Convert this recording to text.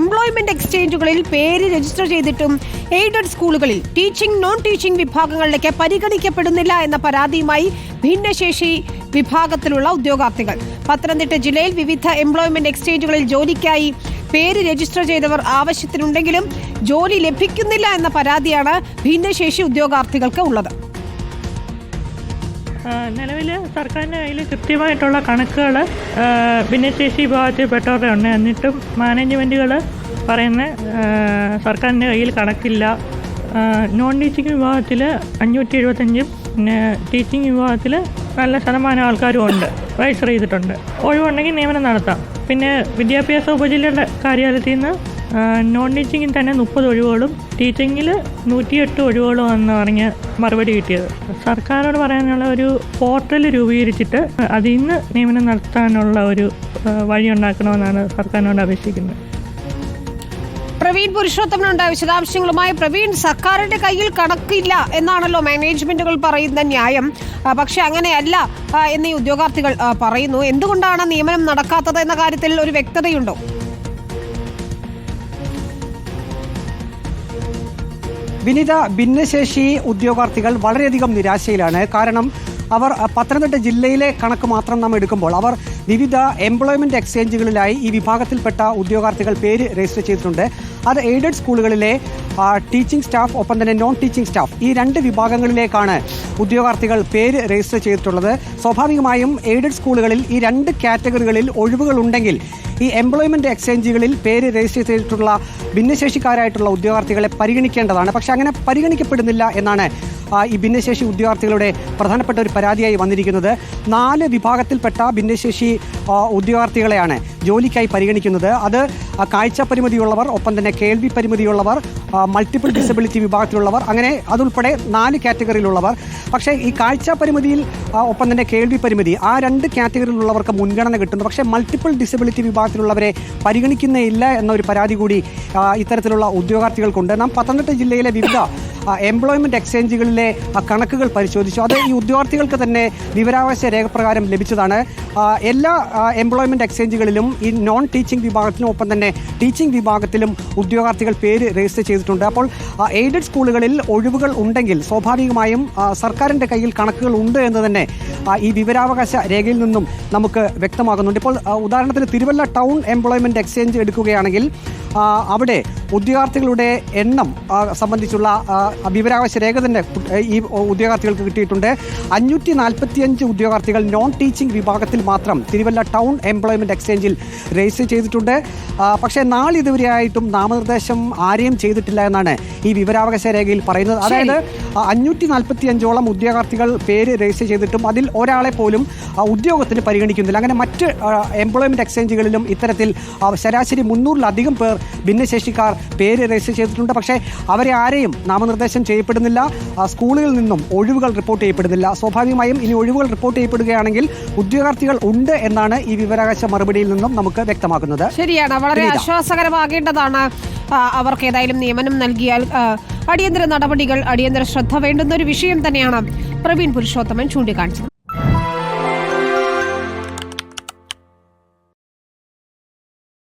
Employment എക്സ്ചേഞ്ചുകളിൽ പേര് register ചെയ്തിട്ടും aided സ്കൂളുകളിൽ ടീച്ചിംഗ് നോൺ ടീച്ചിംഗ് വിഭാഗങ്ങളിലേക്ക് പരിഗണിക്കപ്പെടുന്നില്ല എന്ന പരാതിയുമായി ഭിന്നശേഷി വിഭാഗത്തിലുള്ള ഉദ്യോഗാർത്ഥികൾ. പത്തനംതിട്ട ജില്ലയിൽ വിവിധ എംപ്ലോയ്മെന്റ് എക്സ്ചേഞ്ചുകളിൽ ജോലിക്കായി പേര് രജിസ്റ്റർ ചെയ്തവർ ആവശ്യത്തിനുണ്ടെങ്കിലും ജോലി ലഭിക്കുന്നില്ല എന്ന പരാതിയാണ് ഭിന്നശേഷി ഉദ്യോഗാർത്ഥികൾക്ക് ഉള്ളത്. നിലവിൽ സർക്കാരിന്റെ കയ്യിൽ കൃത്യമായിട്ടുള്ള കണക്കുകൾ ഭിന്നശേഷി വിഭാഗത്തിൽപ്പെട്ടവരുടെ ഉണ്ട് എന്നിട്ടും മാനേജ്മെന്റുകൾ പറയുന്ന സർക്കാരിന്റെ കയ്യിൽ കണക്കില്ല. നോൺ ടീച്ചിങ് വിഭാഗത്തിൽ അഞ്ഞൂറ്റി എഴുപത്തഞ്ചും പിന്നെ ടീച്ചിങ് വിഭാഗത്തിൽ നല്ല ശതമാനം ആൾക്കാരും ഉണ്ട് രജിസ്റ്റർ ചെയ്തിട്ടുണ്ട്. ഒഴിവുണ്ടെങ്കിൽ നിയമനം നടത്താം. പിന്നെ വിദ്യാഭ്യാസ ഉപജില്ലയുടെ കാര്യാലയത്തിൽ നിന്ന് നോൺ ടീച്ചിങ്ങിൽ തന്നെ മുപ്പത് ഒഴിവുകളും ടീച്ചിങ്ങിൽ നൂറ്റിയെട്ട് ഒഴിവുകളും എന്ന് പറഞ്ഞ് മറുപടി കിട്ടിയത്. സർക്കാരോട് പറയാനുള്ള ഒരു പോർട്ടൽ രൂപീകരിച്ചിട്ട് അതിൽ നിന്ന് നിയമനം നടത്താനുള്ള ഒരു വഴി ഉണ്ടാക്കണമെന്നാണ് സർക്കാരിനോട് അപേക്ഷിക്കുന്നത്. പ്രവീൺ പുരുഷോത്തമനുണ്ട്. വിശദാംശങ്ങളുമായി പ്രവീൺ സർക്കാരിന്റെ കയ്യിൽ കണക്കില്ല എന്നാണല്ലോ മാനേജ്മെന്റുകൾ പറയുന്ന ന്യായം. പക്ഷെ അങ്ങനെയല്ല എന്നീ ഉദ്യോഗാർത്ഥികൾ പറയുന്നു. എന്തുകൊണ്ടാണ് നിയമനം നടക്കാത്തത് എന്ന കാര്യത്തിൽ ഒരു വ്യക്തതയുണ്ടോ? വിനിത ഭിന്നശേഷി ഉദ്യോഗാർത്ഥികൾ വളരെയധികം നിരാശയിലാണ്. കാരണം അവർ പത്തനംതിട്ട ജില്ലയിലെ കണക്ക് മാത്രം നാം എടുക്കുമ്പോൾ അവർ വിവിധ എംപ്ലോയ്മെന്റ് എക്സ്ചേഞ്ചുകളിലായി ഈ വിഭാഗത്തിൽപ്പെട്ട ഉദ്യോഗാർത്ഥികൾ പേര് രജിസ്റ്റർ ചെയ്തിട്ടുണ്ട്. അത് എയ്ഡഡ് സ്കൂളുകളിലെ ടീച്ചിങ് സ്റ്റാഫ് ഒപ്പം തന്നെ നോൺ ടീച്ചിങ് സ്റ്റാഫ് ഈ രണ്ട് വിഭാഗങ്ങളിലേക്കാണ് ഉദ്യോഗാർത്ഥികൾ പേര് രജിസ്റ്റർ ചെയ്തിട്ടുള്ളത്. സ്വാഭാവികമായും എയ്ഡഡ് സ്കൂളുകളിൽ ഈ രണ്ട് കാറ്റഗറികളിൽ ഒഴിവുകൾ ഉണ്ടെങ്കിൽ ഈ എംപ്ലോയ്മെന്റ് എക്സ്ചേഞ്ചുകളിൽ പേര് രജിസ്റ്റർ ചെയ്തിട്ടുള്ള ഭിന്നശേഷിക്കാരായിട്ടുള്ള ഉദ്യോഗാർത്ഥികളെ പരിഗണിക്കേണ്ടതാണ്. പക്ഷെ അങ്ങനെ പരിഗണിക്കപ്പെടുന്നില്ല എന്നാണ് ഈ ഭിന്നശേഷി ഉദ്യോഗാർത്ഥികളുടെ പ്രധാനപ്പെട്ട ഒരു പരാതിയായി വന്നിരിക്കുന്നത് നാല് വിഭാഗത്തിൽപ്പെട്ട ഭിന്നശേഷി ഉദ്യോഗാർത്ഥികളെയാണ്. ജോലിക്കായി പരിഗണിക്കുന്നത്. അത് കാഴ്ച പരിമിതിയുള്ളവർ ഒപ്പം തന്നെ കേൾവി പരിമിതിയുള്ളവർ മൾട്ടിപ്പിൾ ഡിസബിലിറ്റി വിഭാഗത്തിലുള്ളവർ അങ്ങനെ അതുൾപ്പെടെ നാല് കാറ്റഗറിയിലുള്ളവർ. പക്ഷേ ഈ കാഴ്ച പരിമിതിയിൽ ഒപ്പം തന്നെ കേൾവി പരിമിതി ആ രണ്ട് കാറ്റഗറിയിലുള്ളവർക്ക് മുൻഗണന കിട്ടുന്നു. പക്ഷേ മൾട്ടിപ്പിൾ ഡിസബിലിറ്റി വിഭാഗത്തിലുള്ളവരെ പരിഗണിക്കുന്നേയില്ല എന്നൊരു പരാതി കൂടി ഇത്തരത്തിലുള്ള ഉദ്യോഗാർത്ഥികൾക്കുണ്ട്. നാം പത്തനംതിട്ട ജില്ലയിലെ വിവിധ എംപ്ലോയ്മെന്റ് എക്സ്ചേഞ്ചുകളിലെ കണക്കുകൾ പരിശോധിച്ചു. അത് ഈ ഉദ്യോഗാർത്ഥികൾക്ക് തന്നെ വിവരാവകാശ രേഖപ്രകാരം ലഭിച്ചതാണ്. എല്ലാ എംപ്ലോയ്മെന്റ് എക്സ്ചേഞ്ചുകളിലും ഈ നോൺ ടീച്ചിങ് വിഭാഗത്തിനൊപ്പം തന്നെ ടീച്ചിങ് വിഭാഗത്തിലും ഉദ്യോഗാർത്ഥികൾ പേര് രജിസ്റ്റർ ചെയ്തിട്ടുണ്ട്. അപ്പോൾ എയ്ഡഡ് സ്കൂളുകളിൽ ഒഴിവുകൾ ഉണ്ടെങ്കിൽ സ്വാഭാവികമായും സർക്കാരിന്റെ കയ്യിൽ കണക്കുകൾ ഉണ്ട് എന്ന് തന്നെ ഈ വിവരാവകാശ രേഖയിൽ നിന്നും നമുക്ക് വ്യക്തമാകുന്നുണ്ട്. ഇപ്പോൾ ഉദാഹരണത്തിന് തിരുവല്ല ടൗൺ എംപ്ലോയ്മെന്റ് എക്സ്ചേഞ്ച് എടുക്കുകയാണെങ്കിൽ അവിടെ ഉദ്യോഗാർത്ഥികളുടെ എണ്ണം സംബന്ധിച്ചുള്ള വിവരാവശ്യ വിവരാവകാശ രേഖ തന്നെ ഈ ഉദ്യോഗാർത്ഥികൾക്ക് കിട്ടിയിട്ടുണ്ട്. അഞ്ഞൂറ്റി നാൽപ്പത്തിയഞ്ച് ഉദ്യോഗാർത്ഥികൾ നോൺ ടീച്ചിങ് വിഭാഗത്തിൽ മാത്രം തിരുവല്ല ടൗൺ എംപ്ലോയ്മെന്റ് എക്സ്ചേഞ്ചിൽ രജിസ്റ്റർ ചെയ്തിട്ടുണ്ട്. പക്ഷേ നാളിതുവരെയായിട്ടും നാമനിർദ്ദേശം ആരെയും ചെയ്തിട്ടില്ല എന്നാണ് ഈ വിവരാവകാശ രേഖയിൽ പറയുന്നത്. അതായത് അഞ്ഞൂറ്റി നാൽപ്പത്തി അഞ്ചോളം ഉദ്യോഗാർത്ഥികൾ പേര് രജിസ്റ്റർ ചെയ്തിട്ടും അതിൽ ഒരാളെ പോലും ഉദ്യോഗത്തിന് പരിഗണിക്കുന്നില്ല. അങ്ങനെ മറ്റ് എംപ്ലോയ്മെന്റ് എക്സ്ചേഞ്ചുകളിലും ഇത്തരത്തിൽ ശരാശരി മുന്നൂറിലധികം പേർ ഭിന്നശേഷിക്കാർ പേര് രജിസ്റ്റർ ചെയ്തിട്ടുണ്ട്. പക്ഷേ അവരെ ആരെയും നാമനിർദ്ദേശം ചെയ്യപ്പെടുന്നില്ല. സ്കൂളുകളിൽ നിന്നും ഒഴിവുകൾ റിപ്പോർട്ട് ചെയ്യപ്പെടുന്നില്ല. സ്വാഭാവികമായും ഇനി ഒഴിവുകൾ റിപ്പോർട്ട് ചെയ്യപ്പെടുകയാണെങ്കിൽ ഉദ്യോഗാർത്ഥികൾ ഉണ്ട് എന്നാണ് ഈ വിവരാവകാശ മറുപടിയിൽ നിന്നും നമുക്ക് വ്യക്തമാക്കുന്നത്. ശരിയാണ്. വളരെ. ആശ്വാസകരമാകേണ്ടതാണ് അവർക്ക് ഏതായാലും നിയമനം നൽകിയാൽ അടിയന്തര നടപടികൾ അടിയന്തര ശ്രദ്ധ വേണ്ടുന്ന ഒരു വിഷയം തന്നെയാണ് പ്രവീൺ പുരുഷോത്തമൻ ചൂണ്ടിക്കാണിച്ചത്.